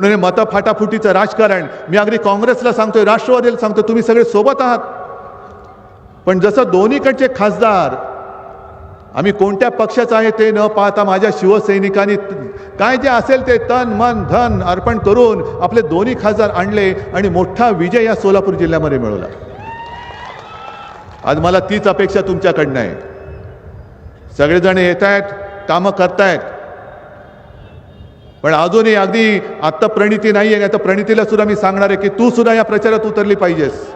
म्हणून मत मतं फाटाफुटीचं राजकारण मी अगदी काँग्रेसला सांगतोय राष्ट्रवादीला सांगतोय तुम्ही सगळे सोबत आहात. पण जसं दोन्हीकडचे खासदार आम्ही कोणत्या पक्षाचं आहे ते न पाहता माझ्या शिवसैनिकांनी काय जे असेल ते तन मन धन अर्पण करून आपले दोन्ही खासदार आणले आणि मोठा विजय या सोलापूर जिल्ह्यामध्ये मिळवला. आज मला तीच अपेक्षा तुमच्याकडनं आहे. सगळेजण येत आहेत कामं करतायत. पण अजूनही अगदी आत्ता प्रणिती नाही आहे आता प्रणितीला सुद्धा मी सांगणार आहे की तू सुद्धा या प्रचारात उतरली पाहिजेस.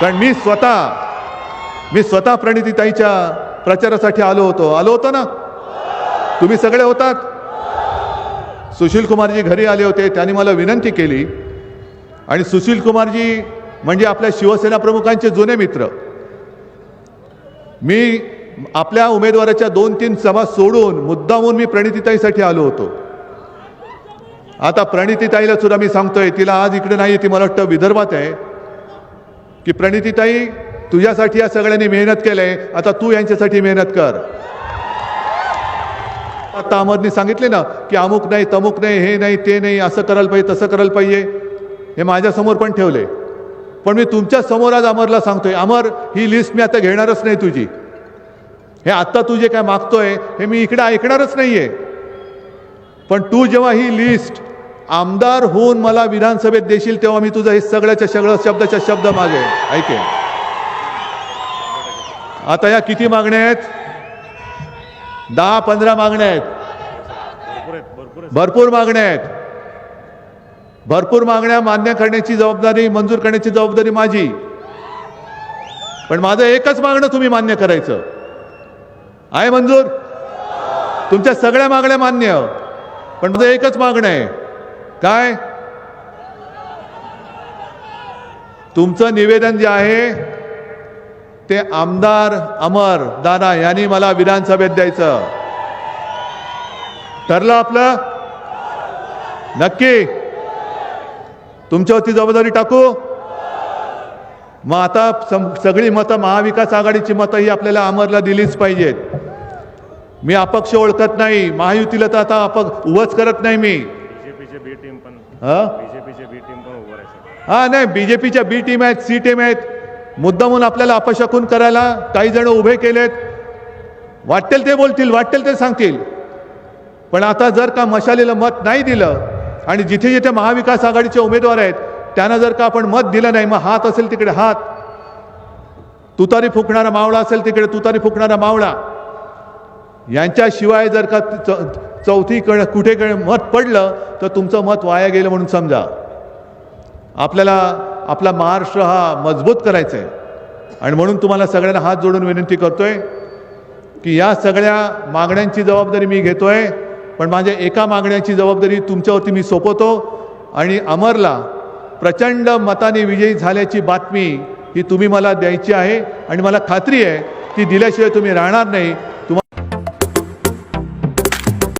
कारण मी स्वतः मी स्वतः प्रणितीताईच्या प्रचारासाठी आलो होतो. आलो होतो ना? तुम्ही सगळे होतात? सुशील कुमारजी घरी आले होते त्यांनी मला विनंती केली. आणि सुशील कुमारजी म्हणजे आपल्या शिवसेना प्रमुखांचे जुने मित्र. मी आपल्या उमेदवाराच्या दोन तीन सभा सोडून मुद्दामून मी प्रणितीताईसाठी आलो होतो. आता प्रणितीताईला सुद्धा मी सांगतोय तिला आज इकडे नाही ती मला वाटतं विदर्भात आहे. की प्रणितीताई तुझ्यासाठी या सगळ्यांनी मेहनत केलंय आता तू यांच्यासाठी मेहनत कर. आता अमरनी सांगितले ना की अमुक नाही तमुक नाही हे नाही ते नाही असं करायला पाहिजे तसं करायला पाहिजे. हे माझ्यासमोर पण ठेवले पण मी तुमच्यासमोर आज अमरला सांगतोय अमर ही लिस्ट मी आता घेणारच नाही तुझी. हे आत्ता तू जे काय मागतोय हे मी इकडे ऐकणारच नाहीये. पण तू जेव्हा ही लिस्ट आमदार होऊन मला विधानसभेत देशील तेव्हा मी तुझं हे सगळ्याच्या सगळं शब्दाच्या शब्द मागे ऐके आता या किती मागण्या आहेत? दहा पंधरा मागण्या आहेत. भरपूर मागण्या आहेत. भरपूर मागण्या मान्य करण्याची जबाबदारी मंजूर करण्याची जबाबदारी माझी. पण माझं एकच मागणं तुम्ही मान्य करायचं. आहे मंजूर? तुमच्या सगळ्या मागण्या मान्य. पण माझं एकच मागणं आहे. काय? तुमचं निवेदन जे आहे ते आमदार अमर दादा यांनी मला विधानसभेत द्यायचं. ठरलं आपलं? नक्की. तुमच्यावरती जबाबदारी टाकू? मग आता सम- सगळी मतं महाविकास आघाडीची मतं ही आपल्याला अमरला दिलीच पाहिजेत. मी अपक्ष ओळखत नाही महायुतीला तर आता अपक उभंच करत नाही मी. हा? हा नाही बीजेपीच्या बी टीम आहेत सी टीम आहेत. मुद्दामून आपल्याला अपशकून करायला काही जण उभे केलेत. वाटेल ते बोलतील वाटेल ते सांगतील. पण आता जर का मशालीला मत नाही दिलं आणि जिथे जिथे महाविकास आघाडीचे उमेदवार आहेत त्यांना जर का आपण मत दिलं नाही मग हात असेल तिकडे हात. तुतारी फुकणारा मावळा असेल तिकडे तुतारी फुकणारा मावळा. यांच्याशिवाय जर का च- चौथी कड कुठे कडे मत पडलं तर तुमचं मत वाया गेलं म्हणून समजा. आपल्याला आपला महाराष्ट्र हा मजबूत करायचा आहे आणि म्हणून तुम्हाला सगळ्यांना हात जोडून विनंती करतोय की या सगळ्या मागण्यांची जबाबदारी मी घेतो आहे पण माझ्या एका मागण्याची जबाबदारी तुमच्यावरती मी सोपवतो. आणि अमरला प्रचंड मताने विजयी झाल्याची बातमी ही तुम्ही मला द्यायची आहे. आणि मला खात्री आहे ती दिल्याशिवाय तुम्ही राहणार नाही.